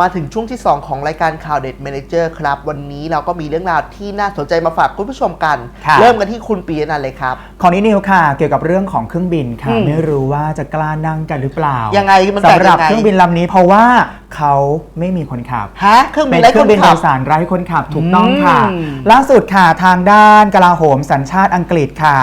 มาถึงช่วงที่ 2 ของรายการข่าวเด็ด Manager ครับ วันนี้เราก็มีเรื่องราวที่น่าสนใจมาฝากคุณผู้ชมกันค่ะเริ่มกันที่คุณปีนันท์เลยครับ ของนิดนิวค่ะ เกี่ยวกับเรื่องของเครื่องบินค่ะอืมไม่รู้ว่าจะกล้านั่งกันหรือเปล่า ยังไงมันแปลกสำหรับยังไงเครื่องบินลำนี้เพราะว่าเขาไม่มีคนขับฮะเครื่องบิเป็นนไร้เคครื่อนงบินขัโดบยสารไร้คนขับถูกต้องค่ะอืมล่าสุดค่ะทางด้านกลาโหมสัญชาติอังกฤษค่ะ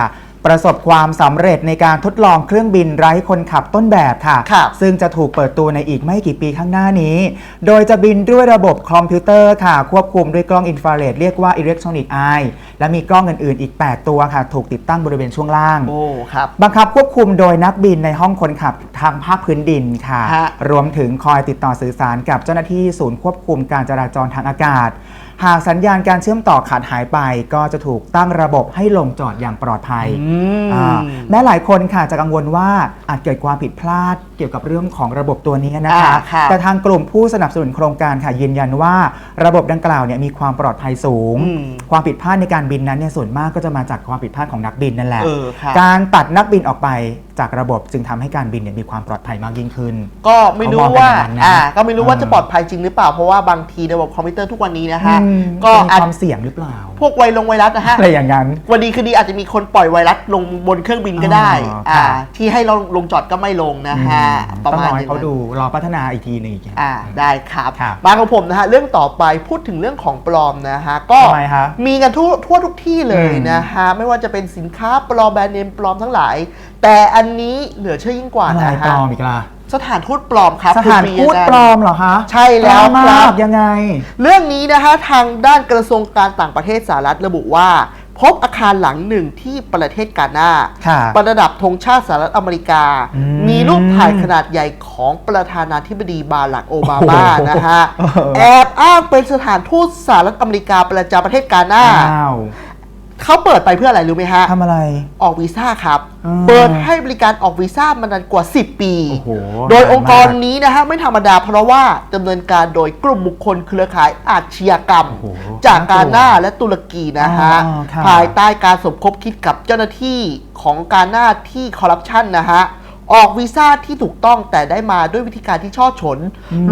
ประสบความสำเร็จในการทดลองเครื่องบินไร้คนขับต้นแบบค่ะ ครับซึ่งจะถูกเปิดตัวในอีกไม่กี่ปีข้างหน้านี้ โดยจะบินด้วยระบบคอมพิวเตอร์ค่ะ ควบคุมด้วยกล้องอินฟราเรดเรียกว่า Electronic Eye และมีกล้องอื่นๆอีก 8 ตัวค่ะ ถูกติดตั้งบริเวณช่วงล่าง โอ้ครับ บังคับควบคุมโดยนักบินในห้องคนขับทางภาคพื้นดินค่ะ ฮะ รวมถึงคอยติดต่อสื่อสารกับเจ้าหน้าที่ศูนย์ควบคุมการจราจรทางอากาศ หากสัญญาณการเชื่อมต่อขาดหายไป ก็จะถูกตั้งระบบให้ลงจอดอย่างปลอดภัยอืมอ่าแม้หลายคนค่ะจะกังวลว่าอาจเกิดความผิดพลาดเกี่ยวกับเรื่องของระบบตัวนี้นะคะ อ่าค่ะ แต่ทางกลุ่มผู้สนับสนุนโครงการค่ะยืนยันว่า ระบบดังกล่าวเนี่ยมีความปลอดภัยสูงอืมความผิดพลาดในการบินนั้นเนี่ยส่วนมากก็จะมาจากความผิดพลาดของนักบินนั่นแหละเออครับการตัดนักบินออกไปจากระบบจึงทำให้การบินเนี่ยมีความปลอดภัยมากยิ่งขึ้น ก็ไม่รู้เขามองกันว่าอย่างนั้นนะอ่าก็ไม่รู้ว่าเออจะปลอดภัยจริงหรือเปล่าเพราะว่าบางทีระบบคอมพิวเตอร์ทุกวันนี้นะฮะอืมก็จะมีอาจความเสี่ยงหรือเปล่า พวกไวลงไวรัสนะฮะอะไรอย่างนั้น วันดีคือดีอาจจะมีคนปล่อยไวรัสลงบนเครื่องบินก็ได้อ๋ออ่าค่ะที่ให้เราลงจอดก็ไม่ลงนะฮะอืมประต้องมาณรอนั้ให้นเขาดูรอพัฒนาอีกทีหนึงอีกอ่าได้ครับ ครับมาของผมนะฮะเรื่องต่อไปพูดถึงเรื่องของปลอมนะฮะก็ทำไมคะมีกันทั่วทั่วทุกที่เลยอืมนะฮะไม่ว่าจะเป็นสินค้าปลอมแบรนด์เนมปลอมทั้งหลาย แต่อันนี้เหลือเชื่อยิ่งกว่าอะไรนะปลฮะอมอีกล่ะ สถานทูตปลอมครับสถานคุณทูตนันท์ปลอมเหรอคะใช่แล้วปอมคมารับกยังไง เรื่องนี้นะฮะทางด้านกระทรวงการต่างประเทศสหรัฐระบุว่า พบอาคารหลังหนึ่งที่ประเทศกาหน้าค่ะประดับธงชาติสหรัฐอเมริกาอืมมีรูปถ่ายขนาดใหญ่ของประธานาธิบดีบารักโอบามาโอ้โหนะฮะเออแอบอ้างเป็นสถานทูตสหรัฐอเมริกาประจำประเทศกาหน้าอ้าว เขาเปิดไปเพื่ออะไรรู้ไหมฮะ ทำอะไร ออกวีซ่าครับ อืมเปิดให้บริการออกวีซ่ามานานกว่า 10 ปี โอ้โหโดยนานมากองค์กรนี้นะฮะไม่ธรรมดาเพราะว่าดำเนินการโดยกลุ่มบุคคลเครือข่ายอาชญากรรม โอ้โหจากกาหน้าน่ากลัวและตุรกีนะฮะ อ๋อค่ะภายใต้การสมคบคิดกับเจ้าหน้าที่ของกาหน้าที่คอร์รัปชันนะฮะ ออกวีซ่าที่ถูกต้องแต่ได้มาด้วยวิธีการที่ช่อฉน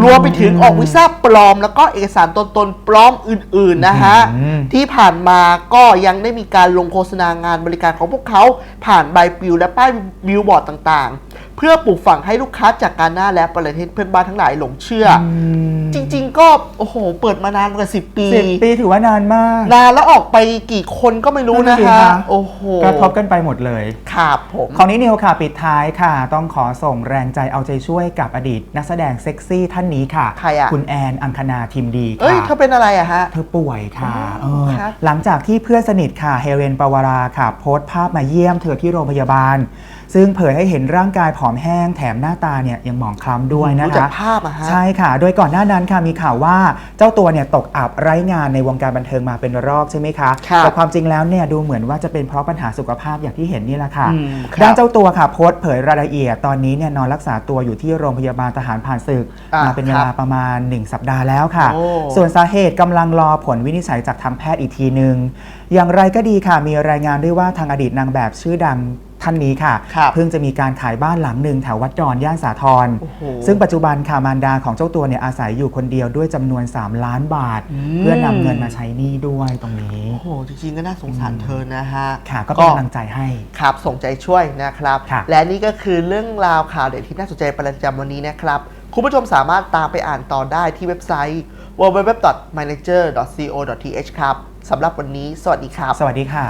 รวมไปถึงออกวีซ่าปลอม แล้วก็เอกสารตนตนๆปลอมอื่นๆนะฮะอืมที่ผ่านมาก็ยังได้มีการลงโฆษณางานบริการของพวกเขาผ่านใบปลิวและป้ายบิลบอร์ดต่างๆ เพื่อปลูกฝังให้ลูกค้าจากกาหน้าและประเทศเพื่อนบ้านทั้งหลายหลงเชื่ออมจริง ๆ ก็โอ้โห เปิดมานานกว่าสิบปีสิบปีถือว่านานมาก นานแล้วออกไปกี่คนก็ไม่รู้นั่นะนสิฮะคะ โอ้โหกระทบกันไปหมดเลย ครับผม ของนินิวค่ะ ปิดท้ายค่ะ ต้องขอส่งแรงใจเอาใจช่วยกับอดีต นักแสดงเซ็กซี่ท่านนี้ค่ะ ใครอะ คุณแอนอังคณาทิมดีเอ้ยค่ะ เธอเป็นอะไรอะฮะ เธอป่วยค่ะอ๋อเออครับหลังจากที่เพื่อนสนิทค่ะ เฮเลนปาวาราค่ะ โพสต์ภาพมาเยี่ยมเธอที่โรงพยาบาล ซึ่งเผยให้เห็นร่างกายผอมแห้งแถมหน้าตาเนี่ยยังหมองคล้ำด้วยนะรู้จัคะ กภาพอะฮะ ใช่ค่ะ โดยก่อนหน้านั้นค่ะมีข่าวว่าเจ้าตัวเนี่ยตกอับไร้งานในวงการบันเทิงมาเป็นรอบใช่ไหมคะครับแต่ความจริงแล้วเนี่ยดูเหมือนว่าจะเป็นเพราะปัญหาสุขภาพอย่างที่เห็นนี่แหละค่ะอืมครับด้านเจ้าตัวค่ะโพสต์เผยรายละเอียดตอนนี้เนี่ยนอนรักษาตัวอยู่ที่โรงพยาบาลทหารผ่านศึก อะมาเป็นเวครัลาบประมาณ 1 สัปดาห์แล้วค่ะ โอ้ ส่วนสาเหตุกำลังรอผลวินิจฉัยจากทางแพทย์อีกทีหนึ่งอย่างไรก็ดีค่ะมีรายงานด้วยว่าทางอดีตนางแบบชื่อดัง ท่านนี้ค่ะ ครับเพิ่งจะมีการขายบ้านหลังหนึ่งแถววัดดอนย่านสาทรโอ้โหซึ่งปัจจุบันค่ะมารดาของเจ้าตัวเนี่ยอาศัยอยู่คนเดียวด้วยจำนวน 3 ล้านบาท อืม เพื่อนำเงินมาใช้หนี้ด้วยตรงนี้ โอ้โห จริงๆ ก็น่าสงสารเธอนะฮะ ค่ะก็เป็นกำลังใจให้ ครับส่งใจช่วยนะครับ ค่ะและนี่ก็คือเรื่องราวข่าวเด็ดที่น่าสนใจประจำวันนี้นะครับ คุณผู้ชมสามารถตามไปอ่านต่อได้ที่เว็บไซต์ www.manager.co.th ครับสำหรับวันนี้ สวัสดีครับ สวัสดีค่ะ